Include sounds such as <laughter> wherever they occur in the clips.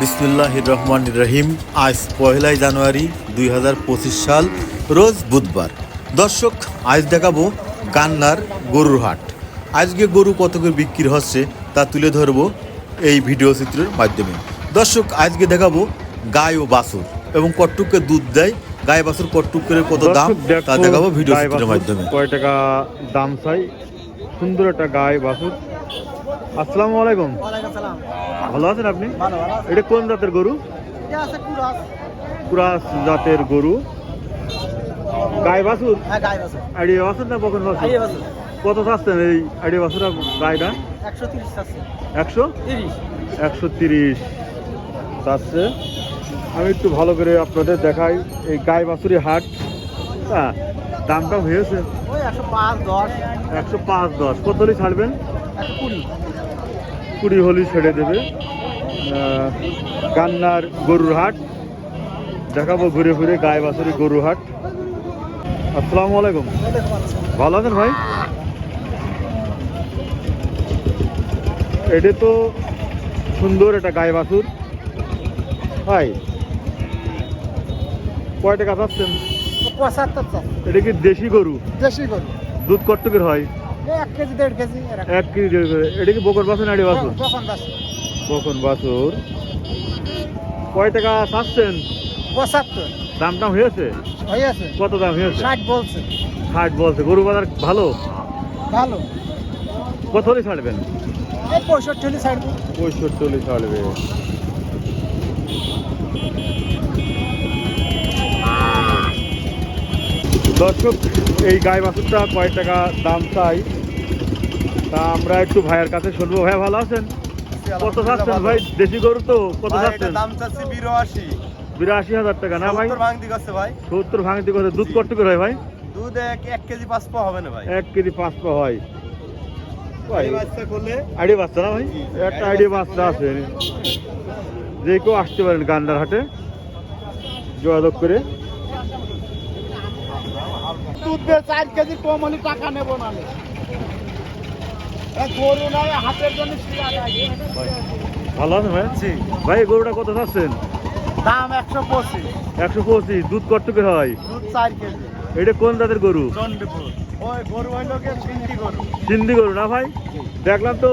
বিসমুল্লাহ রহমান রহিম আজ পয়লাই জানুয়ারি দুই হাজার পঁচিশ সাল রোজ বুধবার। দর্শক আজ দেখাবো গান্নার গরুর হাট। আজকে গরু কত করে বিক্রি হচ্ছে তা তুলে ধরবো এই ভিডিও চিত্রের মাধ্যমে। দর্শক আজকে দেখাবো গায় ও বাছুর এবং কট্টুককে দুধ দেয়। গায়ে বাছুর করে কত দাম তা দেখাবো ভিডিও চিত্রের মাধ্যমে। কয় টাকা দাম চাই? সুন্দর একটা গায়ে বাছুর। আসসালামু আলাইকুম। ভালো আছেন আপনি? এটা কোন জাতের গরু? কুরাস। জাতের গরু। বাছুর? হ্যাঁ গাই আছে আইডিয়া বাছুর না বকন বাছুর? কত চাচ্ছেন এই আইডিয়া বাছুর গায়েটা একশো একশো? তিরিশ। চাচ্ছে। আমি একটু ভালো করে আপনাদের দেখাই এই গাই বাছুরি হাট। হ্যাঁ দামটা হয়েছে। একশো পাঁচ দশ। একশো পাঁচ দশ। কত ছাড়বেন? কুড়ি হলি ছেড়ে দেবে। কান্নার গরুর হাট। দেখাবো ঘুরে ঘুরে গায়ে বাছুরি গরুর হাট। আসসালামু আলাইকুম। ভালো আছেন ভাই? এটা তো সুন্দর এটা গায়ে বাছুর। ভাই কয় টাকা পাচ্ছেন এটা কি দেশি গরু? দেশি গরু। দুধ কট্টকের হয়। এক কেজি দেড় কেজি এক কেজি দেড় কেজি। এটা কি বকর বাছুর নাড়ি বাছুর কখন বাসে কখন বাছুর কয় টাকা চাচ্ছেন? পঁচাত্তর। দাম টাম হয়েছে। হয়ে আছে কত দাম হয়েছে? ষাট বলছে। ষাট বলছে। গরু বাজার ভালো? ভালো। কত হলে ছাড়বেন? পঁয়ষট্টি হলে ছাড়ব। পঁয়ষট্টি হলে ছাড়বে। দর্শক এই গায়ে বাছুরটা কয় টাকা দাম চাই। তা আমরা একটু ভাইয়ের কাছে শুনব। ভাই ভালো আছেন? কত চাচ্ছেন ভাই? দেশি গরু তো কত চাচ্ছেন? দাম চাচ্ছি বিরাশি। বিরাশি হাজার টাকা না ভাই? ভাঙতি করছে ভাই। সত্তর ভাঙতি করে দুধ কট্টু করে হয় ভাই? দুধ এক এক কেজি পাঁচ পা হবে না ভাই। এক কেজি পাঁচ পা হয়। ভাই বাচ্চা না ভাই? একটা আইডিয়া বাচ্চা আছে যে কেউ আসতে পারেন গান্ডার হাটে যোগাযোগ করে। দুধ দিয়ে চার কেজি কম হলে টাকা নেব না গরু নয় হাতের জন্য ভালো আছেন ভাই? ভাই গরুটা কত চাচ্ছেন? দাম একশো পঁচিশ। একশো পঁচিশ দুধ কট্টুকে হয়? দুধ চার কেজি। এটা কোন জাতের গরু? ওই গরু হইল গিয়ে সিন্ধি গরু। সিন্ধি গরু না ভাই? দেখলাম তো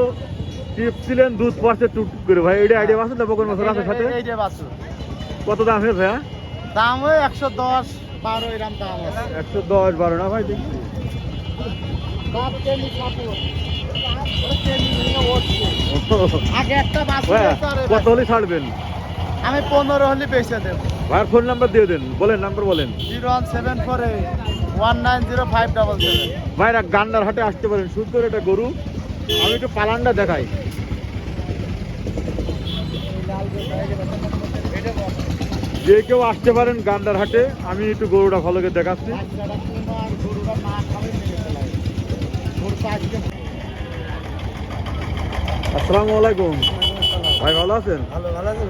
টিপছিলেন দুধ পাশে টুক করে। ভাই এটা আইডিয়া আছে না বকর মশলা আছে সাথে? এই যে বাছুর। কত দাম হয়েছে দাম ওই একশো দশ। বারো এরম দাম আছে একশো দশ বারো না ভাই দেখি <laughs> কত হলে ছাড়বেন? আমি পনেরো হলে বেঁচে দেব। ভাইয়ের ফোন নাম্বার দিয়ে দেন। বলেন নাম্বার বলেন। Zero one seven four one nine zero five double seven. ভাইরা গান্ডার হাটে আসতে পারেন। সুন্দর একটা গরু। আমি একটু পালানটা দেখাই। যে কেউ আসতে পারেন গান্ডার হাটে আমি একটু গরুটা ভালো করে দেখাচ্ছি। আসসালামু আলাইকুম। ভাই ভালো আছেন?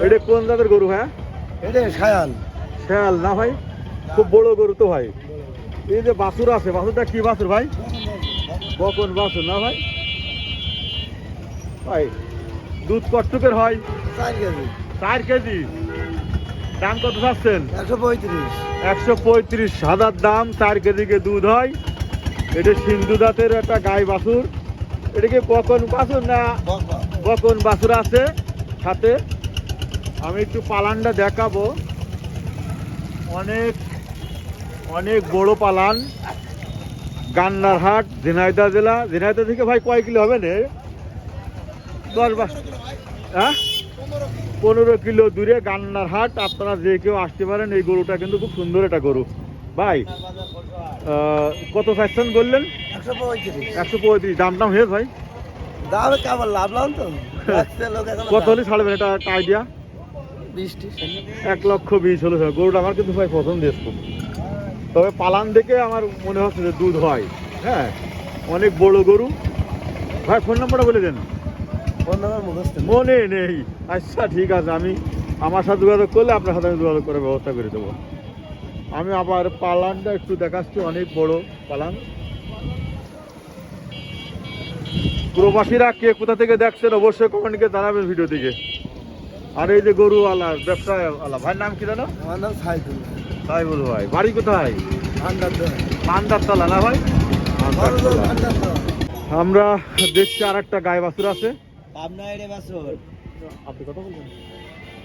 এটা কোন জাতের গরু হ্যাঁ? এটা খায়াল শেয়াল না ভাই? খুব বড় গরু তো ভাই। এই যে বাছুর আছে বাছুরটা কি বাছুর ভাই? বকন বাছুর না ভাই? ভাই দুধ কট্টুকের হয়। চার কেজি। চার কেজি? দাম কত চাচ্ছেন? একশো পঁয়ত্রিশ। একশো পঁয়ত্রিশ সাদার দাম চার কেজিকে দুধ হয়। এটা সিন্ধু দাঁতের একটা গাই বাছুর। এটা কি বকন বাছুর না বকন বাছুর আছে সাথে? আমি একটু পালানটা দেখাবো। অনেক অনেক বড় পালান। গান্নার হাট ঝিনাইদা জেলা। ঝিনাইদা থেকে ভাই কয় কিলো হবে নে? দশ বা হ্যাঁ? পনেরো কিলো দূরে গান্নার হাট। আপনারা যে কেউ আসতে পারেন এই গরুটা কিন্তু খুব সুন্দর একটা গরু। ভাই কত চাইছেন বললেন? একশো পঁয়ত্রিশ। দাম দাম হয়েছে ভাই? দাম কেমন? লাভ লাভ তো? আসছে কত হলে ছাড়বেন? এটা একটা আইডিয়া এক লক্ষ বিশ হলে। গরুটা আমার কিন্তু ভাই পছন্দ এসছে তবে পালান দেখে আমার মনে হচ্ছে যে দুধ হয়। হ্যাঁ অনেক বড় গরু। ভাই ফোন নাম্বারটা বলে দেন। ফোন নাম্বার মুখস্থ মনে নেই। আচ্ছা ঠিক আছে আমি আমার সাথে যোগাযোগ করলে আপনার সাথে আমি যোগাযোগ করার ব্যবস্থা করে দেবো। আমি আবার পালানটা একটু দেখাচ্ছি অনেক বড় পালান। প্রবাসীরা কে কোথা থেকে দেখছেন অবশ্যই কমেন্টকে জানাবেন ভিডিও থেকে আর এই যে গরুওয়ালা ব্যবসাওয়ালা ভাইয়ের নাম কি জানো? আমার নাম সাইদুল। সাইবুল ভাই বাড়ি কোথায়? ভান্ডার দোকান। মান্দারতলা না ভাই। আমরা দেখছি আর একটা গায়ে বাছুর আছে। পাবনা এড়ে বাসুর। আপনি কথা বলবেন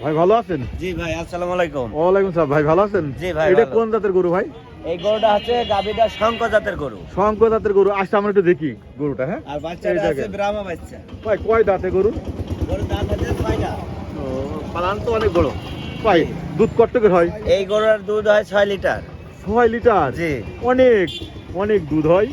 ভাই ভালো আছেন? জি ভাই আসসালামু আলাইকুম। ওয়ালাইকুম সালাম। ভাই ভালো আছেন? জি ভাই, এটা কোন জাতের গরু ভাই? এই গরুটা হচ্ছে গাবিটা শঙ্কর জাতের গরু। শঙ্কর জাতের গরু। আসলে আমরা একটু দেখি গরুটা হ্যাঁ? আর বাচ্চাটা আছে ব্রাহ্মা বাচ্চা। ভাই কয় দাঁতে গরু? গরুর দাঁত আছে ছয়টা। পালান তো অনেক বড়। ভাই দুধ কট্টকের হয়? এই গরুর দুধ হয় ছয় লিটার। ছয় লিটার? জি। অনেক অনেক দুধ হয়।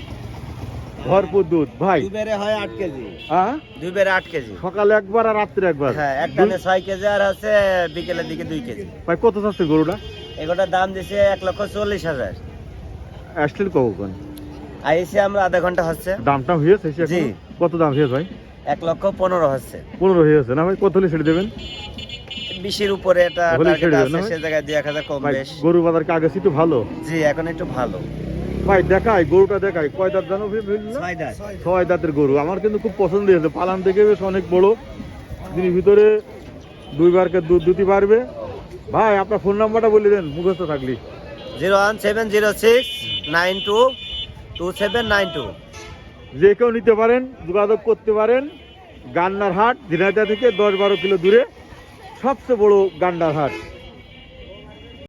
ভরপুর দুধ ভাই। দুবেরে হয় আট কেজি। হ্যাঁ? দুবেরে আট কেজি। সকালে একবার আর রাত্রে একবার? হ্যাঁ একটানে ছয় কেজি আর হচ্ছে বিকেলের দিকে দুই কেজি। ভাই কত চাচ্ছে গরুটা? এগুলোর দাম দিছে এক লক্ষ চল্লিশ হাজার। আসলেন কখন? আইসি আমরা আধা ঘণ্টা হচ্ছে। দামটা হয়েছে জি। কত দাম হয়েছে ভাই? এক লক্ষ পনেরো হচ্ছে। পনেরো হয়েছে না ভাই? কত হলে ছেড়ে দেবেন? বিশের উপরে এটা টার্গেট আছে সে জায়গায় দুই এক হাজার কম বেশ। গরু বাজার কি আগে একটু ভালো? জি এখন একটু ভালো। ভাই দেখাই গরুটা দেখাই। কয় দাঁত জানো ছয় দাঁতের গরু। আমার কিন্তু খুব পছন্দ হয়েছে। পালান থেকে বেশ অনেক বড়। যিনি ভিতরে দুইবারকে দুধ দুটি পারবে। ভাই আপনার ফোন নাম্বারটা বলে দেন মুখস্থ থাকলি। Zero one seven zero six nine two two seven nine two. যে কেউ নিতে পারেন যোগাযোগ করতে পারেন গান্নার হাট ঝিনাইদা থেকে দশ বারো কিলো দূরে। সবচেয়ে বড় গান্ডার হাট।